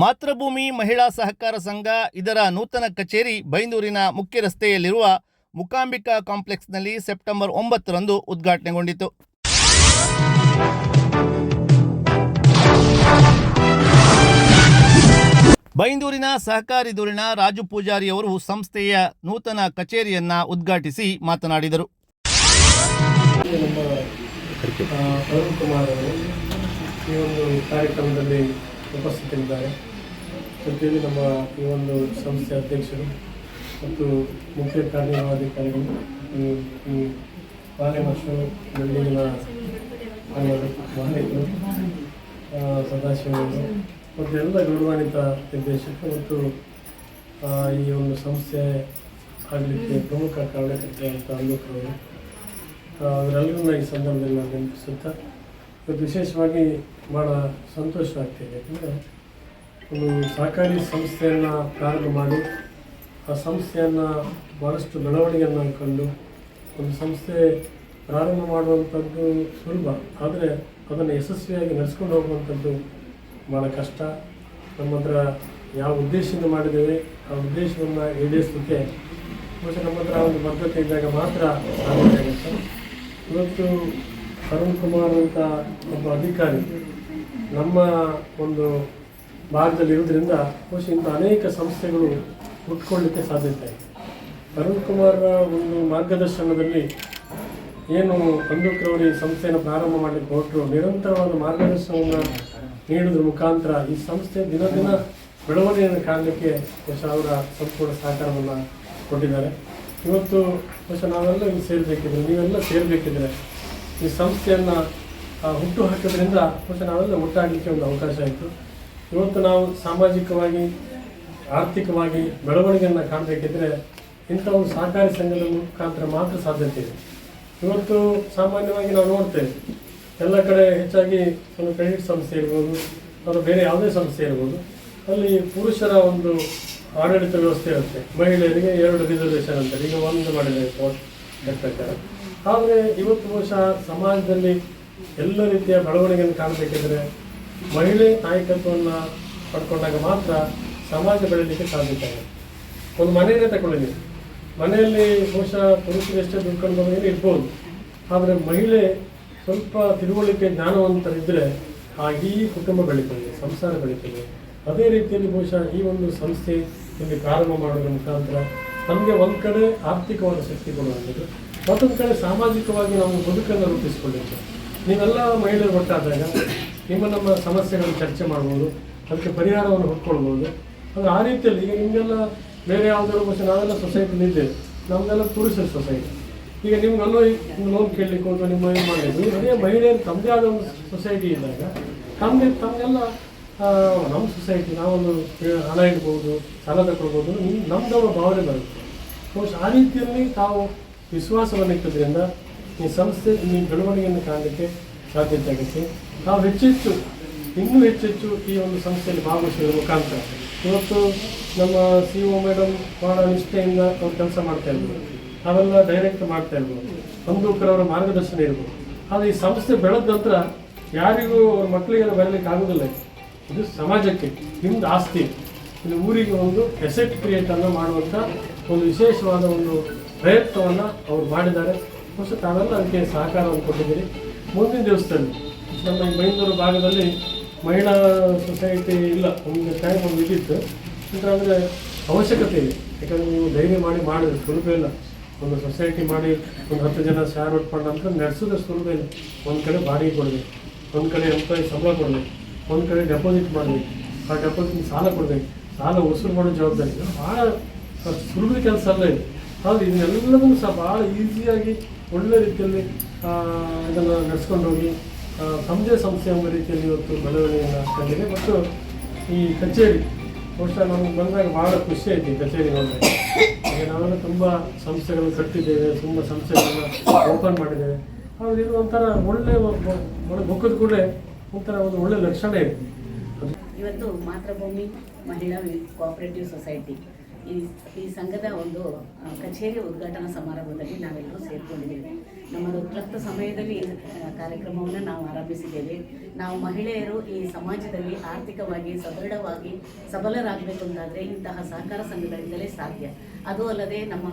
ಮಾತೃಭೂಮಿ ಮಹಿಳಾ ಸಹಕಾರ ಸಂಘ, ಇದರ ನೂತನ ಕಚೇರಿ ಬೈಂದೂರಿನ ಮುಖ್ಯ ರಸ್ತೆಯಲ್ಲಿರುವ ಮುಕಾಂಬಿಕಾ ಕಾಂಪ್ಲೆಕ್ಸ್ನಲ್ಲಿ ಸೆಪ್ಟೆಂಬರ್ ಒಂಬತ್ತರಂದು ಉದ್ಘಾಟನೆಗೊಂಡಿತು. ಬೈಂದೂರಿನ ಸಹಕಾರಿ ಧುರೀಣ ರಾಜು ಪೂಜಾರಿ ಅವರು ಸಂಸ್ಥೆಯ ನೂತನ ಕಚೇರಿಯನ್ನ ಉದ್ಘಾಟಿಸಿ ಮಾತನಾಡಿದರು. ಈ ಕಾರ್ಯಕ್ರಮದಲ್ಲಿ ಉಪಸ್ಥಿತರಿದ್ದಾರೆ. ಜೊತೆಯಲ್ಲಿ ನಮ್ಮ ಈ ಒಂದು ಸಂಸ್ಥೆ ಅಧ್ಯಕ್ಷರು ಮತ್ತು ಮುಖ್ಯ ಕಾರ್ಯನಿರ್ವಹಣಾಧಿಕಾರಿಗಳು ಈ ಈ ಪಾಲಿಮರ್ಶು ಬಿಲ್ಡಿಂಗಿನ ಮಾಲೀಕರು ಸದಾಶಿವರು ಮತ್ತು ಎಲ್ಲ ಗೌರವಾನ್ವಿತ ನಿರ್ದೇಶಕರು ಮತ್ತು ಈ ಒಂದು ಸಂಸ್ಥೆ ಆಗಲಿಕ್ಕೆ ಪ್ರಮುಖ ಕಾರಣಕರ್ತರಾದಂಥ ಅಂಬೇಡ್ಕರ್ ಅವರೆಲ್ಲರನ್ನ ಈ ಸಂದರ್ಭದಲ್ಲಿ ನಾನು ನೆನಪಿಸುತ್ತಾ, ಇವತ್ತು ವಿಶೇಷವಾಗಿ ಭಾಳ ಸಂತೋಷವಾಗ್ತಿದೆ. ಯಾಕಂದರೆ ಒಂದು ಸಹಕಾರಿ ಸಂಸ್ಥೆಯನ್ನು ಪ್ರಾರಂಭ ಮಾಡಿ, ಆ ಸಂಸ್ಥೆಯನ್ನು ಭಾಳಷ್ಟು ಬೆಳವಣಿಗೆಯನ್ನು ಕಂಡು, ಒಂದು ಸಂಸ್ಥೆ ಪ್ರಾರಂಭ ಮಾಡುವಂಥದ್ದು ಸುಲಭ, ಆದರೆ ಅದನ್ನು ಯಶಸ್ವಿಯಾಗಿ ನಡೆಸ್ಕೊಂಡು ಹೋಗುವಂಥದ್ದು ಭಾಳ ಕಷ್ಟ. ನಮ್ಮ ಹತ್ರ ಯಾವ ಉದ್ದೇಶದಿಂದ ಮಾಡಿದ್ದೇವೆ, ಆ ಉದ್ದೇಶವನ್ನು ಈಡೇರಿಸಲಿಕ್ಕೆ ಬಹುಶಃ ನಮ್ಮ ಹತ್ರ ಒಂದು ಬದ್ಧತೆ ಇದ್ದಾಗ ಮಾತ್ರ ಸಾಧ್ಯ ಆಗುತ್ತೆ. ಇವತ್ತು ಅರುಣ್ ಕುಮಾರ್ ಅಂತ ಒಬ್ಬ ಅಧಿಕಾರಿ, ನಮ್ಮ ಒಂದು ಭಾಗದಲ್ಲಿ ಇರೋದ್ರಿಂದ ಬಹುಶಃ ಅನೇಕ ಸಂಸ್ಥೆಗಳು ಹುಟ್ಕೊಳ್ಳಿಕ್ಕೆ ಸಾಧ್ಯತೆ ಇದೆ. ಅರುಣ್ ಕುಮಾರ್ ಒಂದು ಮಾರ್ಗದರ್ಶನದಲ್ಲಿ ಏನು ಅಂದುಕ್ರವರು ಈ ಸಂಸ್ಥೆಯನ್ನು ಪ್ರಾರಂಭ ಮಾಡಲಿಕ್ಕೆ ಹೊರಟರು. ನಿರಂತರವಾದ ಮಾರ್ಗದರ್ಶನವನ್ನು ನೀಡೋದ್ರ ಮುಖಾಂತರ ಈ ಸಂಸ್ಥೆ ದಿನ ದಿನ ಬೆಳವಣಿಗೆಯನ್ನು ಕಾಣಲಿಕ್ಕೆ ಬಹುಶಃ ಅವರ ಸಂಪೂರ್ಣ ಸಹಕಾರವನ್ನು ಕೊಟ್ಟಿದ್ದಾರೆ. ಇವತ್ತು ಬಹುಶಃ ನಾವೆಲ್ಲ ಇಲ್ಲಿ ಸೇರಬೇಕಿದ್ರೆ, ನೀವೆಲ್ಲ ಸೇರಬೇಕಿದ್ರೆ ಈ ಸಂಸ್ಥೆಯನ್ನು ಹುಟ್ಟು ಹಾಕೋದ್ರಿಂದ ಬಹುಶಃ ನಾವೆಲ್ಲ ಒಟ್ಟಾಗಲಿಕ್ಕೆ ಒಂದು ಅವಕಾಶ ಆಯಿತು. ಇವತ್ತು ನಾವು ಸಾಮಾಜಿಕವಾಗಿ, ಆರ್ಥಿಕವಾಗಿ ಬೆಳವಣಿಗೆಯನ್ನು ಕಾಣಬೇಕಿದ್ರೆ ಇಂಥ ಒಂದು ಸಹಕಾರಿ ಸಂಘದ ಮುಖಾಂತರ ಮಾತ್ರ ಸಾಧ್ಯತೆ ಇದೆ. ಇವತ್ತು ಸಾಮಾನ್ಯವಾಗಿ ನಾವು ನೋಡ್ತೇವೆ, ಎಲ್ಲ ಕಡೆ ಹೆಚ್ಚಾಗಿ ಒಂದು ಕ್ರೆಡಿಟ್ ಸಂಸ್ಥೆ ಇರ್ಬೋದು, ಅಥವಾ ಬೇರೆ ಯಾವುದೇ ಸಂಸ್ಥೆ ಇರ್ಬೋದು, ಅಲ್ಲಿ ಪುರುಷರ ಒಂದು ಆಡಳಿತ ವ್ಯವಸ್ಥೆ ಇರುತ್ತೆ. ಮಹಿಳೆಯರಿಗೆ ಎರಡು ರಿಸರ್ವೇಷನ್ ಅಂತಾರೆ. ಈಗ ಒಂದು ಮಾಡಿದೆ ಪ್ರಕಾರ. ಆದರೆ, ಇವತ್ತು ಬಹುಶಃ ಸಮಾಜದಲ್ಲಿ ಎಲ್ಲ ರೀತಿಯ ಬೆಳವಣಿಗೆಯನ್ನು ಕಾಣಬೇಕಿದ್ರೆ ಮಹಿಳೆ ನಾಯಕತ್ವವನ್ನು ಪಡ್ಕೊಂಡಾಗ ಮಾತ್ರ ಸಮಾಜ ಬೆಳೀಲಿಕ್ಕೆ ಸಾಧ್ಯತೆ ಆಗುತ್ತೆ ಒಂದು ಮನೆಯನ್ನೇ ತಗೊಳ್ಳಿ. ನೀವು ಮನೆಯಲ್ಲಿ ಬಹುಶಃ ಪುರುಷರು ಎಷ್ಟೇ ದುಡ್ಕೊಂಡು ಬಂದ ಇರ್ಬೋದು. ಆದರೆ ಮಹಿಳೆ ಸ್ವಲ್ಪ ತಿಳುವಳಿಕೆ ಜ್ಞಾನವಂತರಿದ್ದರೆ ಆ ಇಡೀ ಕುಟುಂಬ ಬೆಳೀತದೆ, ಸಂಸಾರ ಬೆಳೀತದೆ. ಅದೇ ರೀತಿಯಲ್ಲಿ ಬಹುಶಃ ಈ ಒಂದು ಸಂಸ್ಥೆ ಇಲ್ಲಿ ಪ್ರಾರಂಭ ಮಾಡೋದ್ರ ಮುಖಾಂತರ ನಮಗೆ ಒಂದು ಕಡೆ ಆರ್ಥಿಕವಾದ ಶಕ್ತಿ ಕೊಡುವಂಥದ್ದು, ಮತ್ತೊಂದು ಕಡೆ ಸಾಮಾಜಿಕವಾಗಿ ನಾವು ಬದುಕನ್ನು ರೂಪಿಸಿಕೊಳ್ಳಿಕ್ಕೆ ನೀವೆಲ್ಲ ಮಹಿಳೆಯರು ಒಟ್ಟಾದಾಗ ನಿಮ್ಮ ನಮ್ಮ ಸಮಸ್ಯೆಗಳನ್ನು ಚರ್ಚೆ ಮಾಡ್ಬೋದು, ಅದಕ್ಕೆ ಪರಿಹಾರವನ್ನು ಹುಡ್ಕೊಳ್ಬೋದು ಅದು ಆ ರೀತಿಯಲ್ಲಿ ಈಗ ನಿಮಗೆಲ್ಲ ಬೇರೆ ಯಾವುದಾದ್ರು ಬಹುಶಃ ನಾವೆಲ್ಲ ಸೊಸೈಟಿಲಿ ಇದ್ದೇವೆ. ನಮ್ಮದೆಲ್ಲ ಪುರುಷರ ಸೊಸೈಟಿ ಈಗ ನಿಮ್ಗೆ ಅಲ್ಲೋ ಲೋನ್ ಕೇಳಲಿಕ್ಕೆ ಅಂತ ನಿಮ್ಮ ಏನು ಮಾಡಲಿಕ್ಕೆ ಅದೇ ಮಹಿಳೆಯರು ತಮ್ಮದೇ ಆದ ಒಂದು ಸೊಸೈಟಿ ಇದ್ದಾಗ, ತಮ್ಮದೇ, ತಮಗೆಲ್ಲ ನಮ್ಮ ಸೊಸೈಟಿ ನಾವೊಂದು ಹಣ ಇಡ್ಬೋದು, ಸಾಲ ತಗೊಳ್ಬೋದು ನಿಮ್ ನಮ್ದವ ಭಾವನೆ ಬರುತ್ತೆ. ಬಹುಶಃ ಆ ರೀತಿಯಲ್ಲಿ ತಾವು ವಿಶ್ವಾಸವನ್ನು ಇಟ್ಟದ್ರಿಂದ ಈ ಸಂಸ್ಥೆ, ಈ ಬೆಳವಣಿಗೆಯನ್ನು ಕಾಣಲಿಕ್ಕೆ ಸಾಧ್ಯತೆ ಆಗುತ್ತೆ. ನಾವು ಹೆಚ್ಚೆಚ್ಚು, ಇನ್ನೂ ಹೆಚ್ಚೆಚ್ಚು ಈ ಒಂದು ಸಂಸ್ಥೆಯಲ್ಲಿ ಭಾಗವಹಿಸುವ ಮುಖಾಂತರ. ಇವತ್ತು ನಮ್ಮ ಸಿ ಒ ಮೇಡಮ್ ಭಾಳ ನಿಷ್ಠೆಯಿಂದ ಅವ್ರು ಕೆಲಸ ಮಾಡ್ತಾ ಇರ್ಬೋದು ಅವೆಲ್ಲ ಡೈರೆಕ್ಟ್ ಮಾಡ್ತಾ ಇರ್ಬೋದು ಅವರ ಮಾರ್ಗದರ್ಶನ ಇರ್ಬೋದು. ಆದರೆ ಈ ಸಂಸ್ಥೆ ಬೆಳೆದ ನಂತರ ಯಾರಿಗೂ ಅವ್ರ ಮಕ್ಕಳಿಗೆಲ್ಲ ಬರಲಿಕ್ಕೆ ಆಗೋದಿಲ್ಲ. ಇದು. ಇದು ಸಮಾಜಕ್ಕೆ, ನಿಮ್ದು ಆಸ್ತಿ. ಇಲ್ಲಿ ಊರಿಗೆ ಒಂದು ಎಸೆಟ್ ಕ್ರಿಯೇಟನ್ನು ಮಾಡುವಂಥ ಒಂದು ವಿಶೇಷವಾದ ಒಂದು ಪ್ರಯತ್ನವನ್ನು ಅವ್ರು ಮಾಡಿದ್ದಾರೆ. ಬಹುಶಃ ತಾವೆಲ್ಲ ಅದಕ್ಕೆ ಸಹಕಾರವನ್ನು ಕೊಟ್ಟಿದ್ದೀರಿ. ಮುಂದಿನ ದೇವಸ್ಥಾನ. ನಮ್ಮ ಈ ಭಾಗದಲ್ಲಿ ಮಹಿಳಾ ಸೊಸೈಟಿ ಇಲ್ಲ ಒಂದು ಟೈಮ್ ಒಂದು ಇದ್ದಿತ್ತು ಅಂದರೆ ಅವಶ್ಯಕತೆ ಇದೆ. ಯಾಕಂದರೆ ನೀವು ಧೈರ್ಯ ಮಾಡಿ ಮಾಡಿದ್ರೆ ಸುಲಭ ಇಲ್ಲ. ಒಂದು ಸೊಸೈಟಿ ಮಾಡಿ ಒಂದು ಹತ್ತು ಜನ ಶೇರ್ ಉಟ್ಕೊಂಡು ಅಂತ ನಡೆಸೋದು ಸುಲಭ ಇಲ್ಲ. ಒಂದು ಕಡೆ ಬಾಡಿಗೆ ಕೊಡಬೇಕು, ಒಂದು ಕಡೆ ಎಂಪ್ಲಾಯಿ ಸಂಬಳ ಕೊಡಬೇಕು, ಒಂದು ಕಡೆ ಡೆಪಾಸಿಟ್ ಮಾಡಬೇಕು. ಆ ಡೆಪಾಸಿಟ್ ಸಾಲ ಕೊಡಬೇಕು. ಸಾಲ ವಸೂಲು ಮಾಡೋ ಜವಾಬ್ದಾರಿ. ಭಾಳ ಸುಲಭದ ಕೆಲಸ ಅಲ್ಲ ಇದು. ಆದರೆ ಇದನ್ನೆಲ್ಲದನ್ನು ಸಹ ಭಾಳ ಈಸಿಯಾಗಿ ಒಳ್ಳೆ ರೀತಿಯಲ್ಲಿ ಇದನ್ನು ನಡೆಸ್ಕೊಂಡು ಹೋಗಿ ಸಂಜೆ ಸಂಸ್ಥೆ ಎಂಬ ರೀತಿಯಲ್ಲಿ ಇವತ್ತು ಬೆಳವಣಿಗೆಯನ್ನು ಕಂಡಿದೆ. ಮತ್ತು ಈ ಕಚೇರಿ, ಬಹುಶಃ ನಮಗೆ ಬಂದಾಗ ಭಾಳ ಖುಷಿ ಐತಿ ಕಚೇರಿ ನೋಡಿದ್ರೆ ಈಗ ನಾವೆಲ್ಲ ತುಂಬ ಸಂಸ್ಥೆಗಳನ್ನು ಕಟ್ಟಿದ್ದೇವೆ, ತುಂಬ ಸಂಸ್ಥೆಗಳನ್ನು ಓಪನ್ ಮಾಡಿದ್ದೇವೆ. ಆದರೆ ಇದು ಒಂಥರ ಒಳ್ಳೆ ಒಳ್ಳೆ ಮುಖದ ಕೂಡಲೇ ಒಂಥರ ಒಂದು ಒಳ್ಳೆ ಲಕ್ಷಣ ಇದೆ. ಇವತ್ತು ಮಾತೃಭೂಮಿ ಮಹಿಳಾ ಕೋಆಪರೇಟಿವ್ ಸೊಸೈಟಿ ಈ ಈ ಸಂಘದ ಒಂದು ಕಚೇರಿ ಉದ್ಘಾಟನಾ ಸಮಾರಂಭದಲ್ಲಿ ನಾವೆಲ್ಲರೂ ಸೇರಿಕೊಂಡಿದ್ದೇವೆ. ನಮ್ಮದು ಕ್ಲಪ್ತ ಸಮಯದಲ್ಲಿ ಈ ಕಾರ್ಯಕ್ರಮವನ್ನು ನಾವು ಆರಂಭಿಸಿದ್ದೇವೆ. ನಾವು ಮಹಿಳೆಯರು ಈ ಸಮಾಜದಲ್ಲಿ ಆರ್ಥಿಕವಾಗಿ ಸದೃಢವಾಗಿ ಸಬಲರಾಗಬೇಕು ಅಂತಾದರೆ ಇಂತಹ ಸಹಕಾರ ಸಂಘಗಳಿಂದಲೇ ಸಾಧ್ಯ. ಅದು ಅಲ್ಲದೆ ನಮ್ಮ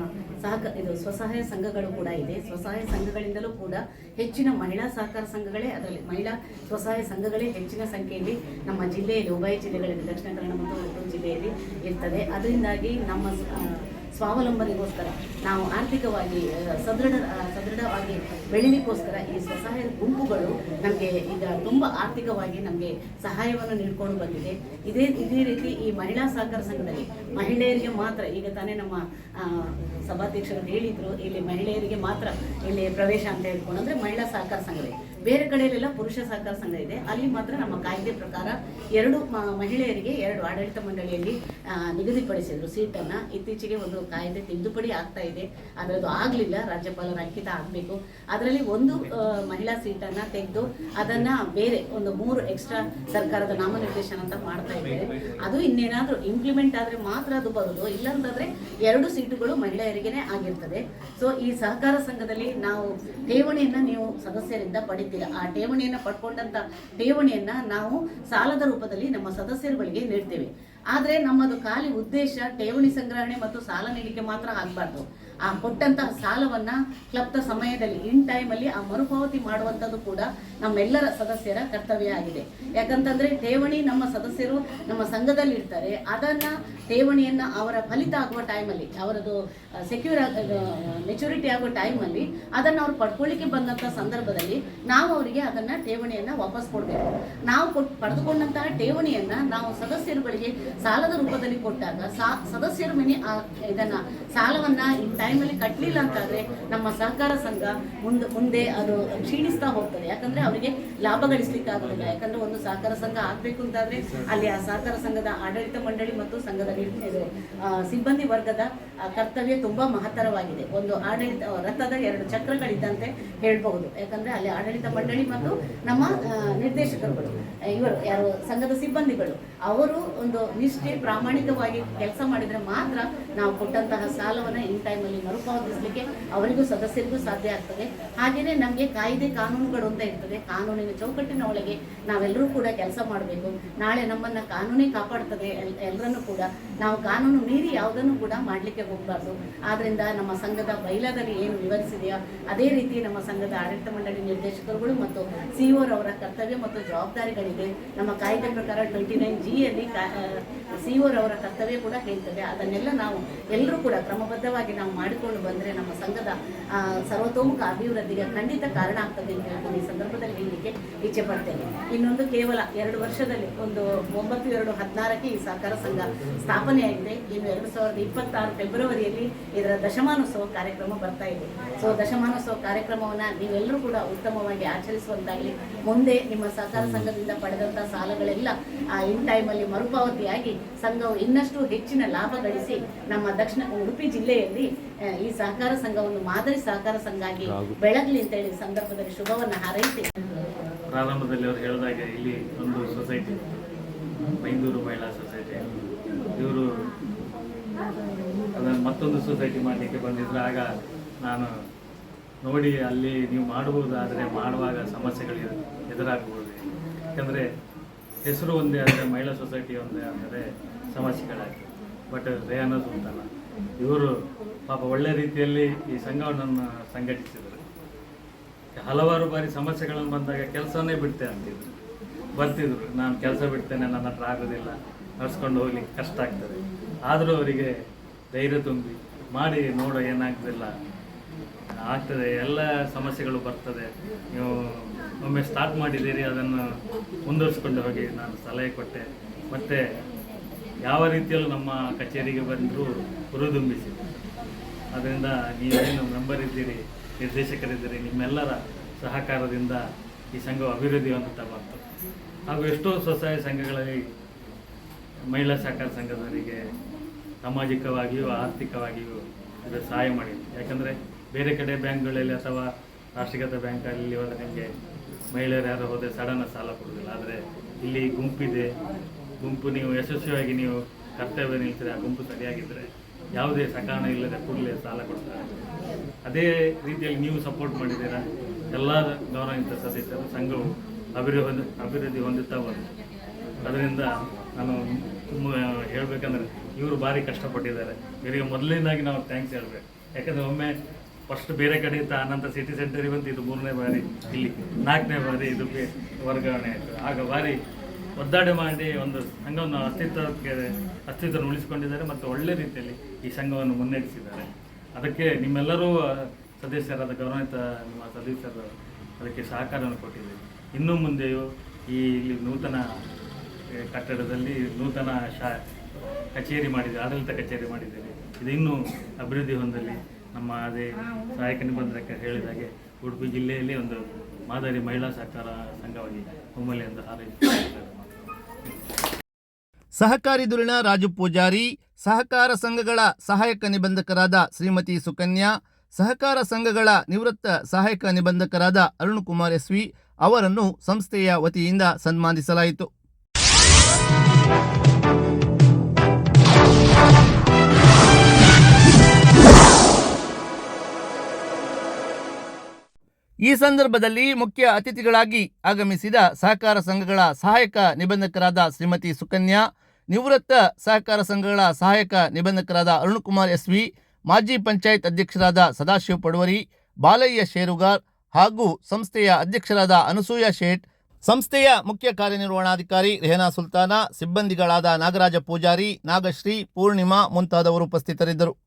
ಸಹಕ, ಇದು ಸ್ವಸಹಾಯ ಸಂಘಗಳು ಕೂಡ ಇದೆ. ಸ್ವಸಹಾಯ ಸಂಘಗಳಿಂದಲೂ ಕೂಡ ಹೆಚ್ಚಿನ ಮಹಿಳಾ ಸಹಕಾರ ಸಂಘಗಳೇ ಅದರಲ್ಲಿ, ಮಹಿಳಾ ಸ್ವಸಹಾಯ ಸಂಘಗಳೇ ಹೆಚ್ಚಿನ ಸಂಖ್ಯೆಯಲ್ಲಿ ನಮ್ಮ ಜಿಲ್ಲೆಯಲ್ಲಿ, ಉಭಯ ಜಿಲ್ಲೆಗಳಲ್ಲಿ, ದಕ್ಷಿಣ ಕನ್ನಡ ಮತ್ತು ಜಿಲ್ಲೆಯಲ್ಲಿ ಇರ್ತದೆ. ಅದರಿಂದಾಗಿ ನಮ್ಮ ಸ್ವಾವಲಂಬನೆಗೋಸ್ಕರ, ನಾವು ಆರ್ಥಿಕವಾಗಿ ಸದೃಢ ಸದೃಢವಾಗಿ ಬೆಳಿಲಿಕ್ಕೋಸ್ಕರ ಈ ಸ್ವಸಹಾಯ ಗುಂಪುಗಳು ನಮಗೆ ಈಗ ತುಂಬ ಆರ್ಥಿಕವಾಗಿ ನಮಗೆ ಸಹಾಯವನ್ನು ನೀಡಿಕೊಂಡು ಬಂದಿದೆ. ಇದೇ ಇದೇ ರೀತಿ ಈ ಮಹಿಳಾ ಸಹಕಾರ ಸಂಘದಲ್ಲಿ ಮಹಿಳೆಯರಿಗೆ ಮಾತ್ರ, ಈಗ ತಾನೇ ನಮ್ಮ ಸಭಾಧ್ಯಕ್ಷರು ಹೇಳಿದ್ರು, ಇಲ್ಲಿ ಮಹಿಳೆಯರಿಗೆ ಮಾತ್ರ ಇಲ್ಲಿ ಪ್ರವೇಶ ಅಂತ ಹೇಳ್ಕೊಂಡು ಅಂದ್ರೆ ಮಹಿಳಾ ಸಹಕಾರ ಸಂಘ ಇದೆ ಬೇರೆ ಕಡೆಯಲ್ಲೆಲ್ಲ ಪುರುಷ ಸಹಕಾರ ಸಂಘ ಇದೆ. ಅಲ್ಲಿ ಮಾತ್ರ ನಮ್ಮ ಕಾಯ್ದೆ ಪ್ರಕಾರ ಎರಡು ಮಹಿಳೆಯರಿಗೆ ಎರಡು ಆಡಳಿತ ಮಂಡಳಿಯಲ್ಲಿ ನಿಗದಿಪಡಿಸಿದ್ರು ಸೀಟನ್ನು. ಇತ್ತೀಚೆಗೆ ಒಂದು ಕಾಯ್ದೆ ತಿದ್ದುಪಡಿ ಆಗ್ತಾ ಇದೆ. ಅದರದ್ದು ಅದು ಆಗಲಿಲ್ಲ. ರಾಜ್ಯಪಾಲರ ಅಂಕಿತ ಆಗಬೇಕು. ಅದರಲ್ಲಿ ಒಂದು ಮಹಿಳಾ ಸೀಟನ್ನು ತೆಗೆದು ಅದನ್ನು ಬೇರೆ ಒಂದು ಮೂರು ಎಕ್ಸ್ಟ್ರಾ ಸರ್ಕಾರದ ನಾಮನಿರ್ದೇಶನ ಅಂತ ಮಾಡ್ತಾ ಇದ್ದಾರೆ. ಅದು ಇನ್ನೇನಾದರೂ ಇಂಪ್ಲಿಮೆಂಟ್ ಆದರೆ ಮಾತ್ರ ಅದು ಬರೋದು. ಇಲ್ಲಂತಂದ್ರೆ ಎರಡು ಸೀಟುಗಳು ಮಹಿಳೆಯರಿಗೇನೆ ಆಗಿರ್ತದೆ. ಸೊ ಈ ಸಹಕಾರ ಸಂಘದಲ್ಲಿ ನಾವು ಠೇವಣಿಯನ್ನ ನೀವು ಸದಸ್ಯರಿಂದ ಆ ಠೇವಣಿಯನ್ನ ಪಡ್ಕೊಂಡಂತ ಠೇವಣಿಯನ್ನ ನಾವು ಸಾಲದ ರೂಪದಲ್ಲಿ ನಮ್ಮ ಸದಸ್ಯರುಗಳಿಗೆ ನೀಡ್ತೇವೆ. ಆದರೆ ನಮ್ಮದು ಖಾಲಿ ಉದ್ದೇಶ ಠೇವಣಿ ಸಂಗ್ರಹಣೆ ಮತ್ತು ಸಾಲ ನೀಡಿಕೆ ಮಾತ್ರ ಆಗಬಾರ್ದು. ಆ ಕೊಟ್ಟಂತಹ ಸಾಲವನ್ನ ಕ್ಲಪ್ತ ಸಮಯದಲ್ಲಿ, ಇನ್ ಟೈಮಲ್ಲಿ ಆ ಮರುಪಾವತಿ ಮಾಡುವಂಥದ್ದು ಕೂಡ ನಮ್ಮೆಲ್ಲರ ಸದಸ್ಯರ ಕರ್ತವ್ಯ ಆಗಿದೆ. ಯಾಕಂತಂದ್ರೆ ಠೇವಣಿ ನಮ್ಮ ಸದಸ್ಯರು ನಮ್ಮ ಸಂಘದಲ್ಲಿ ಇರ್ತಾರೆ ಅದನ್ನ ಠೇವಣಿಯನ್ನ ಅವರ ಫಲಿತ ಆಗುವ ಟೈಮಲ್ಲಿ ಅವರದು ಸೆಕ್ಯೂರ್ ಮೆಚುರಿಟಿ ಆಗುವ ಟೈಮಲ್ಲಿ ಅದನ್ನು ಅವ್ರು ಪಡ್ಕೊಳ್ಳಿಕ್ಕೆ ಬಂದಂಥ ಸಂದರ್ಭದಲ್ಲಿ ನಾವು ಅವರಿಗೆ ಅದನ್ನ ಠೇವಣಿಯನ್ನ ವಾಪಸ್ ಕೊಡಬೇಕು. ನಾವು ಕೊಟ್ಟು ಪಡೆದುಕೊಂಡಂತಹ ಠೇವಣಿಯನ್ನ ನಾವು ಸದಸ್ಯರುಗಳಿಗೆ ಸಾಲದ ರೂಪದಲ್ಲಿ ಕೊಟ್ಟಾಗ, ಸಾ, ಸದಸ್ಯರು ಮನೆ ಇದನ್ನ ಸಾಲವನ್ನ ಈ ಟೈಮಲ್ಲಿ ಕಟ್ಟಲಿಲ್ಲ ಅಂತಾದರೆ ನಮ್ಮ ಸಹಕಾರ ಸಂಘ ಮುಂದೆ ಮುಂದೆ ಅದು ಕ್ಷೀಣಿಸ್ತಾ ಹೋಗ್ತದೆ. ಯಾಕಂದ್ರೆ ಅವರಿಗೆ ಲಾಭ ಗಳಿಸ್ಲಿಕ್ಕೆ ಆಗೋದಿಲ್ಲ ಯಾಕಂದ್ರೆ ಒಂದು ಸಹಕಾರ ಸಂಘ ಆಗಬೇಕು ಅಂತಾದರೆ ಅಲ್ಲಿ ಆ ಸಹಕಾರ ಸಂಘದ ಆಡಳಿತ ಮಂಡಳಿ ಮತ್ತು ಸಂಘದ ಸಿಬ್ಬಂದಿ ವರ್ಗದ ಆ, ಕರ್ತವ್ಯ ತುಂಬಾ ಮಹತ್ತರವಾಗಿದೆ. ಒಂದು ಆಡಳಿತ ರಥದ ಎರಡು ಚಕ್ರಗಳಿದ್ದಂತೆ ಹೇಳಬಹುದು. ಯಾಕಂದ್ರೆ ಅಲ್ಲಿ ಆಡಳಿತ ಮಂಡಳಿ ಮತ್ತು ನಮ್ಮ ನಿರ್ದೇಶಕರುಗಳು ಇವರು ಯಾರು ಸಂಘದ ಸಿಬ್ಬಂದಿಗಳು ಅವರು ಒಂದು ನಿಷ್ಠೆ ಪ್ರಾಮಾಣಿಕವಾಗಿ ಕೆಲಸ ಮಾಡಿದ್ರೆ ಮಾತ್ರ ನಾವು ಕೊಟ್ಟಂತಹ ಸಾಲವನ್ನ ಇನ್ ಟೈಮಲ್ಲಿ ಮರುಪಾವತಿಸಲಿಕ್ಕೆ ಅವರಿಗೂ ಸದಸ್ಯರಿಗೂ ಸಾಧ್ಯ ಆಗ್ತದೆ. ಹಾಗೆಯೇ ನಮಗೆ ಕಾಯ್ದೆ ಕಾನೂನುಗಳು ಅಂತ ಇರ್ತದೆ. ಕಾನೂನಿನ ಚೌಕಟ್ಟಿನ ಒಳಗೆ ನಾವೆಲ್ಲರೂ ಕೂಡ ಕೆಲಸ ಮಾಡಬೇಕು. ನಾಳೆ ನಮ್ಮನ್ನ ಕಾನೂನೇ ಕಾಪಾಡ್ತದೆ ಎಲ್ಲರನ್ನೂ ಕೂಡ. ನಾವು ಕಾನೂನು ಮೀರಿ ಯಾವುದನ್ನು ಕೂಡ ಮಾಡಲಿಕ್ಕೆ ಹೋಗಬಾರ್ದು. ಆದ್ರಿಂದ ನಮ್ಮ ಸಂಘದ ಬೈಲಾದಲ್ಲಿ ಏನು ವಿವರಿಸಿದೆಯೋ ಅದೇ ರೀತಿ ನಮ್ಮ ಸಂಘದ ಆಡಳಿತ ಮಂಡಳಿ ನಿರ್ದೇಶಕರುಗಳು ಮತ್ತು ಸಿಇಒರವರ ಕರ್ತವ್ಯ ಮತ್ತು ಜವಾಬ್ದಾರಿಗಳಿದೆ ನಮ್ಮ ಕಾಯ್ದೆ ಪ್ರಕಾರ ಟ್ವೆಂಟಿ ನೈನ್ ಜಿಯಲ್ಲಿ ಸಿಇಒ ರವರ ಕರ್ತವ್ಯ ಕೂಡ ಹೇಳ್ತದೆ. ಅದನ್ನೆಲ್ಲ ನಾವು ಎಲ್ಲರೂ ಕೂಡ ಕ್ರಮಬದ್ಧವಾಗಿ ನಾವು ಮಾಡಿಕೊಂಡು ಬಂದರೆ ನಮ್ಮ ಸಂಘದ ಸರ್ವತೋಮುಖ ಅಭಿವೃದ್ಧಿಗೆ ಖಂಡಿತ ಕಾರಣ ಆಗ್ತದೆ ಅಂತ ಹೇಳ್ತೀನಿ. ಈ ಸಂದರ್ಭದಲ್ಲಿ ಹೇಳಲಿಕ್ಕೆ ಇಚ್ಛೆ ಪಡ್ತೇನೆ. ಇನ್ನೊಂದು ಕೇವಲ ಎರಡು ವರ್ಷದಲ್ಲಿ ಒಂದು ಒಂಬತ್ತು ಎರಡು ಹದಿನಾರಕ್ಕೆ ಈ ಸಹಕಾರ ಸಂಘ ಸ್ಥಾಪನೆಯಾಗಿದೆ. ಇನ್ನು ಎರಡು ಸಾವಿರದ ಇಪ್ಪತ್ತಾರು ಫೆಬ್ರವರಿಯಲ್ಲಿ ಇದರ ದಶಮಾನೋತ್ಸವ ಕಾರ್ಯಕ್ರಮ ಬರ್ತಾ ಇದೆ. ಸೊ ದಶಮಾನೋತ್ಸವ ಕಾರ್ಯಕ್ರಮವನ್ನ ನೀವೆಲ್ಲರೂ ಕೂಡ ಉತ್ತಮವಾಗಿ ಆಚರಿಸುವಂತಾಗಲಿ. ಮುಂದೆ ನಿಮ್ಮ ಸಹಕಾರ ಸಂಘದಿಂದ ಪಡೆದಂಥ ಸಾಲಗಳೆಲ್ಲ ಆ ಇನ್ ಟೈಮಲ್ಲಿ ಮರುಪಾವತಿಯಾಗಿ ಸಂಘವು ಇನ್ನಷ್ಟು ಹೆಚ್ಚಿನ ಲಾಭ ಗಳಿಸಿ ನಮ್ಮ ದಕ್ಷಿಣ ಉಡುಪಿ ಜಿಲ್ಲೆಯಲ್ಲಿ ಈ ಸಹಕಾರ ಸಂಘವನ್ನು ಒಂದು ಮಾದರಿ ಸಹಕಾರ ಸಂಘ ಆಗಿ ಬೆಳಗಲಿ ಅಂತ ಹೇಳಿ ಸಂದರ್ಭದಲ್ಲಿ ಶುಭವನ್ನು ಹಾರೈಸಿ. ಪ್ರಾರಂಭದಲ್ಲಿ ಅವರು ಹೇಳಿದಾಗ ಇಲ್ಲಿ ಒಂದು ಸೊಸೈಟಿ ಬೈಂದೂರು ಮಹಿಳಾ ಸೊಸೈಟಿ ಇವರು ಅದನ್ನು ಮತ್ತೊಂದು ಸೊಸೈಟಿ ಮಾಡಲಿಕ್ಕೆ ಬಂದಿದ್ರೆ. ಆಗ ನಾನು ನೋಡಿ, ಅಲ್ಲಿ ನೀವು ಮಾಡಬಹುದಾದರೆ ಮಾಡುವಾಗ ಸಮಸ್ಯೆಗಳು ಎದು- ಎದುರಾಗಬಹುದು ಯಾಕಂದರೆ ಹೆಸರು ಒಂದೇ ಆದರೆ, ಮಹಿಳಾ ಸೊಸೈಟಿ ಒಂದೇ ಆದರೆ ಸಮಸ್ಯೆಗಳಾಗಿ ಬಟ್ ರೇಯಾನದು ಉಂಟಲ್ಲ. ಇವರು ಪಾಪ ಒಳ್ಳೆ ರೀತಿಯಲ್ಲಿ ಈ ಸಂಘವನ್ನು ಸಂಘಟಿಸಿದರು. ಹಲವಾರು ಬಾರಿ ಸಮಸ್ಯೆಗಳನ್ನು ಬಂದಾಗ ಕೆಲಸನೇ ಬಿಡ್ತೇನೆ ಅಂತಿದ್ರು. ಬರ್ತಿದ್ರು. ನಾನು ಕೆಲಸ ಬಿಡ್ತೇನೆ, ನನ್ನ ಹತ್ರ ಆಗೋದಿಲ್ಲ. ನಡ್ಸ್ಕೊಂಡು ಹೋಗ್ಲಿಕ್ಕೆ ಕಷ್ಟ ಆಗ್ತದೆ. ಆದರೂ ಅವರಿಗೆ ಧೈರ್ಯ ತುಂಬಿ ಮಾಡಿ ನೋಡೋ ಏನಾಗ್ತಿಲ್ಲ ಆಗ್ತದೆ, ಎಲ್ಲ ಸಮಸ್ಯೆಗಳು ಬರ್ತದೆ. ನೀವು ಒಮ್ಮೆ ಸ್ಟಾರ್ಟ್ ಮಾಡಿದ್ದೀರಿ, ಅದನ್ನು ಮುಂದುವರಿಸ್ಕೊಂಡು ಹೋಗಿ. ನಾನು ಸಲಹೆ ಕೊಟ್ಟೆ. ಮತ್ತು ಯಾವ ರೀತಿಯಲ್ಲೂ ನಮ್ಮ ಕಚೇರಿಗೆ ಬಂದರೂ ಹುರಿದುಂಬಿಸಿ. ಅದರಿಂದ ನೀವೇನು ಮೆಂಬರ್ ಇದ್ದೀರಿ, ನಿರ್ದೇಶಕರಿದ್ದೀರಿ, ನಿಮ್ಮೆಲ್ಲರ ಸಹಕಾರದಿಂದ ಈ ಸಂಘವು ಅಭಿವೃದ್ಧಿ ಹೊಂದುತ್ತಾ ಬಂತು ಹಾಗೂ ಎಷ್ಟೋ ಸ್ವಸಹಾಯ ಸಂಘಗಳಲ್ಲಿ ಮಹಿಳಾ ಸಹಕಾರ ಸಂಘದವರಿಗೆ ಸಾಮಾಜಿಕವಾಗಿಯೂ, ಆರ್ಥಿಕವಾಗಿಯೂ ಇದು ಸಹಾಯ ಮಾಡಿದೆ. ಯಾಕಂದರೆ ಬೇರೆ ಕಡೆ ಬ್ಯಾಂಕ್ಗಳಲ್ಲಿ ಅಥವಾ ರಾಷ್ಟ್ರೀಕೃತ ಬ್ಯಾಂಕಲ್ಲಿ ಹೋದರೆ ನಿಮಗೆ ಮಹಿಳೆಯರು ಯಾರು ಹೋದರೆ ಸಡನ್ ಸಾಲ ಕೊಡೋದಿಲ್ಲ. ಆದರೆ ಇಲ್ಲಿ ಗುಂಪಿದೆ. ಗುಂಪು ನೀವು ಯಶಸ್ವಿಯಾಗಿ ನೀವು ಕರ್ತವ್ಯ ನಿಲ್ತೀರಿ ಆ ಗುಂಪು ಸರಿಯಾಗಿದ್ದರೆ ಯಾವುದೇ ಸಕಾರಣ ಇಲ್ಲದೆ ಕೂಡಲೇ ಸಾಲ ಕೊಡ್ತಾರೆ. ಅದೇ ರೀತಿಯಲ್ಲಿ ನೀವು ಸಪೋರ್ಟ್ ಮಾಡಿದ್ದೀರಾ? ಎಲ್ಲ ಗೌರವಾನ್ವಿತ ಸದಸ್ಯರು, ಸಂಘವು ಅಭಿವೃದ್ಧಿ ಅಭಿವೃದ್ಧಿ ಹೊಂದುತ್ತಾ ಬಂತು ಅದರಿಂದ ನಾನು ತುಂಬ ಹೇಳ್ಬೇಕಂದ್ರೆ ಇವರು ಭಾರಿ ಕಷ್ಟಪಟ್ಟಿದ್ದಾರೆ. ಇವರಿಗೆ ಮೊದಲನೇದಾಗಿ ನಾವು ಥ್ಯಾಂಕ್ಸ್ ಹೇಳ್ಬೇಕು. ಯಾಕಂದರೆ ಒಮ್ಮೆ ಫಸ್ಟ್ ಬೇರೆ ಕಡೆ ಇತ್ತು ಆನಂತರ ಸಿಟಿ ಸೆಂಟರ್ ಬಂತು ಇದು ಮೂರನೇ ಬಾರಿ, ಇಲ್ಲಿ ನಾಲ್ಕನೇ ಬಾರಿ ಇದು ಬೆ- ವರ್ಗಾವಣೆ ಆಯಿತು. ಆಗ ಭಾರಿ ಒದ್ದಾಡೆ ಮಾಡಿ ಒಂದು ಸಂಘವನ್ನು ಅಸ್ತಿತ್ವಕ್ಕೆ ಅಸ್ತಿತ್ವ ಉಳಿಸಿಕೊಂಡಿದ್ದಾರೆ ಮತ್ತು ಒಳ್ಳೆ ರೀತಿಯಲ್ಲಿ ಈ ಸಂಘವನ್ನು ಮುನ್ನಡೆಸಿದ್ದಾರೆ. ಅದಕ್ಕೆ ನಿಮ್ಮೆಲ್ಲರೂ ಸದಸ್ಯರಾದ ಗೌರವಿತ ನಿಮ್ಮ ಸದಸ್ಯರು ಅದಕ್ಕೆ ಸಹಕಾರವನ್ನು ಕೊಟ್ಟಿದ್ದೀರಿ. ಇನ್ನು ಮುಂದೆಯೂ ಈ ಇಲ್ಲಿ ನೂತನ ಕಟ್ಟಡದಲ್ಲಿ ನೂತನ ಶಾ ಕಚೇರಿ ಮಾಡಿದೆ ಆಡಳಿತ ಕಚೇರಿ ಮಾಡಿದ್ದೇವೆ ಇದು ಇನ್ನೂ ಅಭಿವೃದ್ಧಿ ಹೊಂದಲಿ. ನಮ್ಮ ಅದೇ ಸಹಾಯಕ ನಿಬಂಧಕ ಹೇಳಿದಾಗೆ ಉಡುಪಿ ಜಿಲ್ಲೆಯಲ್ಲಿ ಒಂದು ಮಾದರಿ ಮಹಿಳಾ ಸಹಕಾರ ಸಂಘವಾಗಿ ಹೊಮ್ಮಲಿ ಎಂದು ಸಹಕಾರಿ ದುರಿನ ರಾಜು ಪೂಜಾರಿ, ಸಹಕಾರ ಸಂಘಗಳ ಸಹಾಯಕ ನಿಬಂಧಕರಾದ ಶ್ರೀಮತಿ ಸುಕನ್ಯಾ, ಸಹಕಾರ ಸಂಘಗಳ ನಿವೃತ್ತ ಸಹಾಯಕ ನಿಬಂಧಕರಾದ ಅರುಣ್ ಕುಮಾರ್ ಎಸ್ವಿ ಅವರನ್ನು ಸಂಸ್ಥೆಯ ವತಿಯಿಂದ ಸನ್ಮಾನಿಸಲಾಯಿತು. ಈ ಸಂದರ್ಭದಲ್ಲಿ ಮುಖ್ಯ ಅತಿಥಿಗಳಾಗಿ ಆಗಮಿಸಿದ ಸಹಕಾರ ಸಂಘಗಳ ಸಹಾಯಕ ನಿಬಂಧಕರಾದ ಶ್ರೀಮತಿ ಸುಕನ್ಯಾ, ನಿವೃತ್ತ ಸಹಕಾರ ಸಂಘಗಳ ಸಹಾಯಕ ನಿಬಂಧಕರಾದ ಅರುಣ್ಕುಮಾರ್ ಎಸ್ವಿ, ಮಾಜಿ ಪಂಚಾಯತ್ ಅಧ್ಯಕ್ಷರಾದ ಸದಾಶಿವ ಪಡುವರಿ, ಬಾಲಯ್ಯ ಶೇರುಗಾರ್ ಹಾಗೂ ಸಂಸ್ಥೆಯ ಅಧ್ಯಕ್ಷರಾದ ಅನಸೂಯ ಶೇಟ್, ಸಂಸ್ಥೆಯ ಮುಖ್ಯ ಕಾರ್ಯನಿರ್ವಹಣಾಧಿಕಾರಿ ರೆಹನಾ ಸುಲ್ತಾನ, ಸಿಬ್ಬಂದಿಗಳಾದ ನಾಗರಾಜ ಪೂಜಾರಿ, ನಾಗಶ್ರೀ, ಪೂರ್ಣಿಮಾ ಮುಂತಾದವರು ಉಪಸ್ಥಿತರಿದ್ದರು.